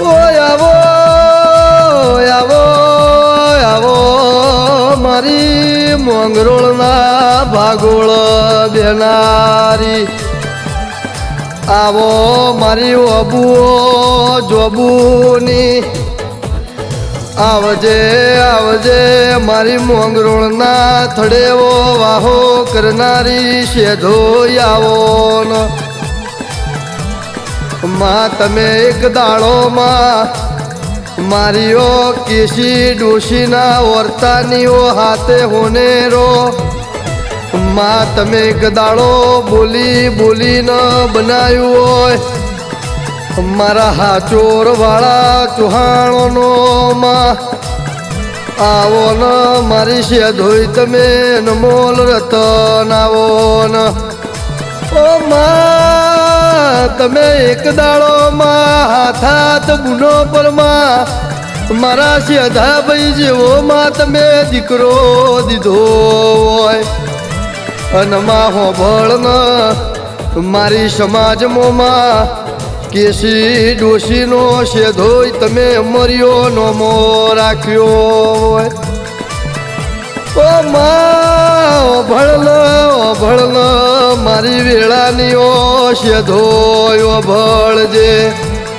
ઓય આવો આવો આવો, મારી મોંગરોળના ભાગોળ બેનારી. આવો મારી અબુઓ જોબુની. આવજે આવજે, મારી મોંગરોળના થડેવો વાહો કરનારી શેધો આવો માં તમે એક દાડોમાં મારીઓ કેસી ડોશીના વર્તાનીઓ હાથે હોનેરો. માં તમે એક દાડો બોલી બોલીને બનાવ્યું હોય. મારા હાચોર વાળા ચુહાણોનો માં. આવો ન મારી શેધોઈ તમે નમોલ રતન આવો ન. ઓ માં તમે એક દાડો માં હાથાત ગુનો પરમાં મારા શેધા ભાઈ જેવો માં તમે દીકરો દીધો હોય. અને માં હોભળ ન મારી સમાજમાં માં કેસી ડોશીનો શેધોય તમે મર્યો નોમો રાખ્યો હોય. ઓ ભળલ ભળલ, મારી વેળાની ઓ ધોયો ભળજે.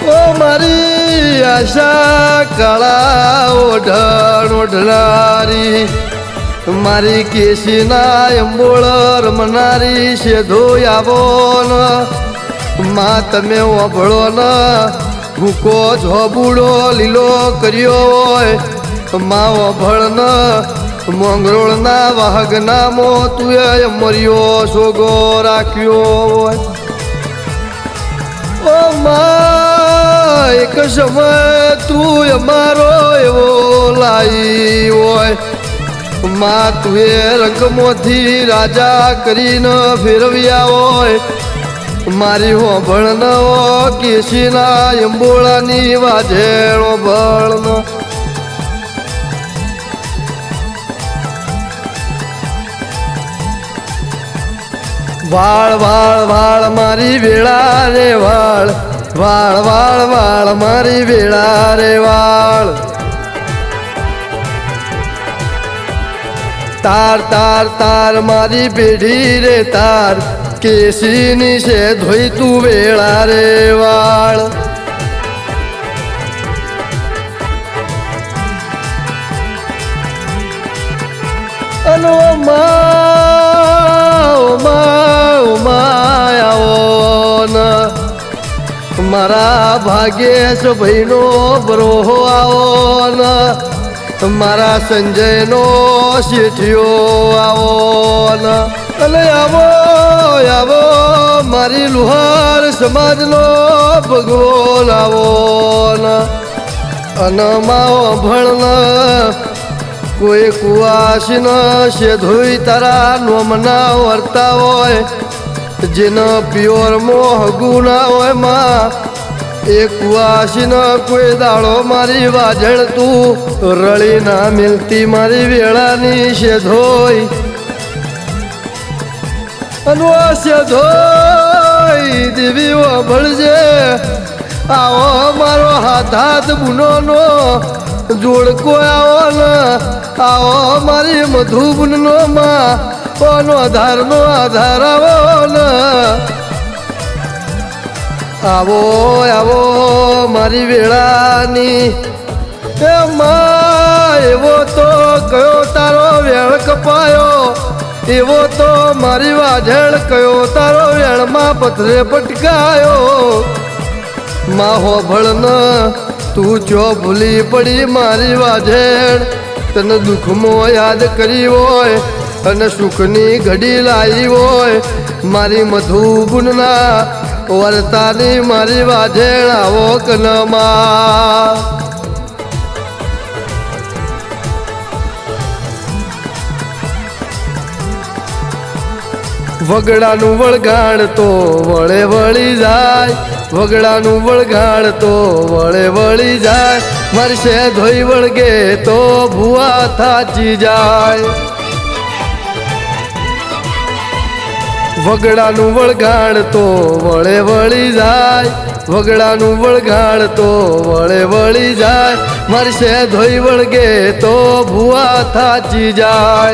ઓ મારી આશા, કળા ઓઢણ ઓઢનારી, મારી કેસીના અંબોળ રમનારી છે ધોયાવો માં, તમે ઓભળો ન. ભૂકો ઝોબુડો લીલો કર્યો હોય. માં ઓભળ ન મોંગરોળના વાહગના મો તુએ મર્યો સોગો રાખ્યો હોય. ઓ માં, એક સમય તું અમારો એવો લાઈ હોય. માં તુએ રંગમોથી રાજા કરીને ફેરવ્યા હોય. મારી હોભળ ન કેસીના અંબોળાની વાજેણો ભળ વાળ વાળ વાળ મારી વેળા રે વાળ. વાળ વાળ વાળ મારી વેળા રે વાળ. તાર તાર તાર મારી પેઢી રે તાર. કેસીની છે ધોઈ તું વેળા રે વાળ. અનો મારા ભાગ્યેશ ભાઈનો બ્રોહો આવો મારા સંજયનો શેઠિયો આવો અને આવો આવો, મારી લુહાર સમાજનો ભગવોન આવો અને માવો ભણ કોઈ કુવાસી ન શેધોઈ તારા નોમના વર્તા હોય. જેનો પ્યોર મોહ ગુના હોયમાં એ કુવાસી કોઈ દાડો મારી વાજળ તું, રળી ના મિલતી મારી વેળાની શેધોઈ. છે ધોઈ દેવી ભળજે આવો મારો હાથ હાથ બુનો નો જોડકો આવો ને, આવો મારી મધુબન નો માં કોનો આધારનો આધાર આવો ને. આવો આવો મારી વેળાની. એવો તો કયો તારો વેળ કપાયો. એવો તો મારી વાજળ કયો તારો વેળમાં પથરે પટકાયો. મા હોભળ ન તું જો ભૂલી પડી મારી વાજેણ તને દુઃખમાં યાદ કરી હોય અને સુખની ઘડી લાવી હોય. મારી મધુબુનના વર્તાની મારી વાજેણ આવો કનમા. વગડાનું વળગાણ તો વળે વળી જાય. વગડાનું વળગાણ તો વળે વળી જાય. મરશે ધોઈ વળગે તો ભૂવા થાચી જાય. વગડાનું વળગાણ તો વળે વળી જાય. વગડાનું વળગાણ તો વળે વળી જાય. મરશે ધોઈ વળગે તો ભૂવા થાચી જાય.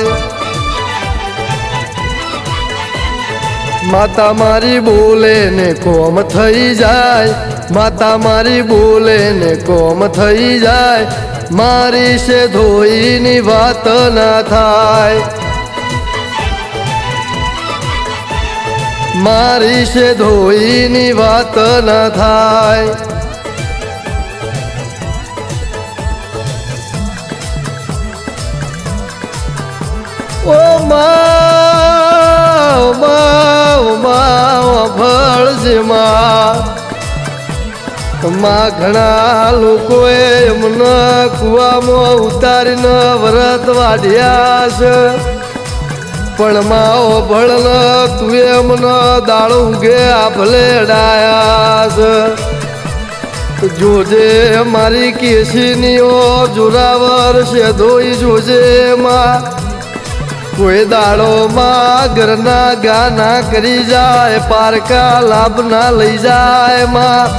માતા મારી બોલે ને કોમ થઈ જાય. માતા મારી બોલે ને કોમ થઈ જાય. મારી છે ધોઈની વાત ના થાય. મારી છે ધોઈની વાત ન થાય. ઓ મા મા માં માં ઘણા લોકોએ એમના કુવામાં ઉતારીને વ્રત વાઢ્યા છે. પણ માઓ ભળન તું એમને દાડો ઊંઘે આ ભલે ડાયા જોજે મારી કેસીનીઓ, જોરાવર છે ધોઈ જોજે માં. કોઈ દાડો માં ઘરના ગાના કરી જાય, પારકા લાભ ના લઈ જાય માં.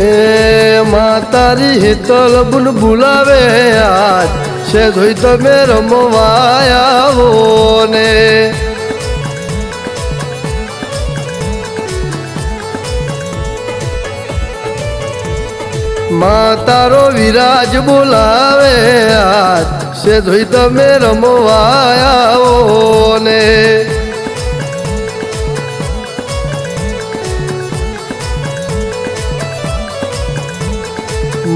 હે માતારી હિતલ બુન બોલાવે આજ. છે ધોઈ તમે રમવા ને. મા તારો વિરાજ બોલાવે આજ. છે ધોઈ તમે રમવા ને.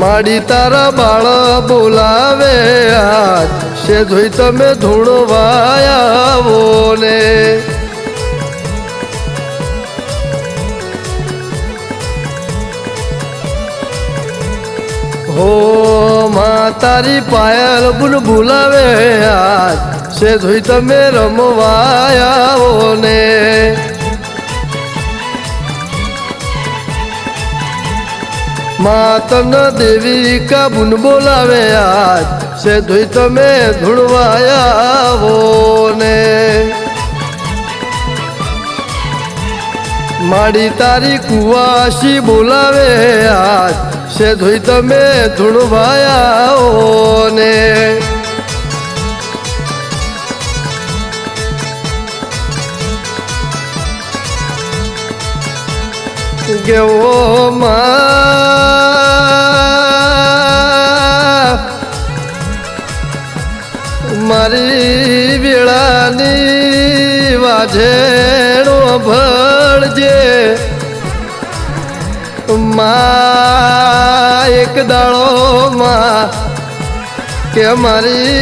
માડી તારા બાળ બોલાવે આજ છે જોઈ તમે ધૂણવા આવો ને. હો મા, તારી પાયલ બુન બોલાવે આજ છે જોઈ તમે રમવા આવો ને. માતન દેવી કાબુન બોલાવે આજ. છે ધોઈ તમે ધૂળવાયા આવો ને માડી તારી કુવાસી બોલાવે આજ. છે ધોઈ તમે ધૂળવાયા આવો ને માં મારી વેળાની વાજેણો ભળજે. માં એક દાળો માં કે મારી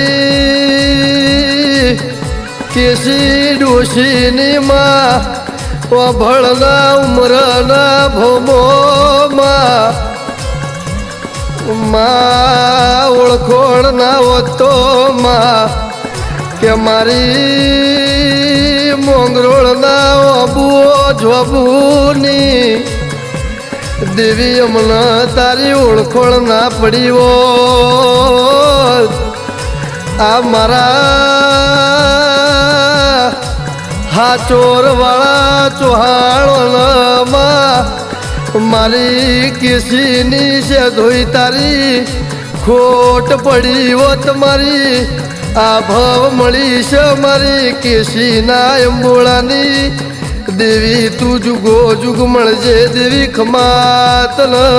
કેસી ડોશીની માં ભળના ઉમરના ભોમોમાં. મા ઓળખોળ ના હોતો માં કે મારી મોંગરોળ ના અબુઓ જોબુની દેવી અમને તારી ઓળખોળ ના પડી આ મારા હા ચોર વાળા ચોહાણમાં મારી કેસીની છે ધોઈ તારી, ખોટ પડી હોત મારી, આ ભાવ મળી છે મારી કેસીના અંબોળાની દેવી તું જુગો જુગ મળજે દેવી ખમાતમાં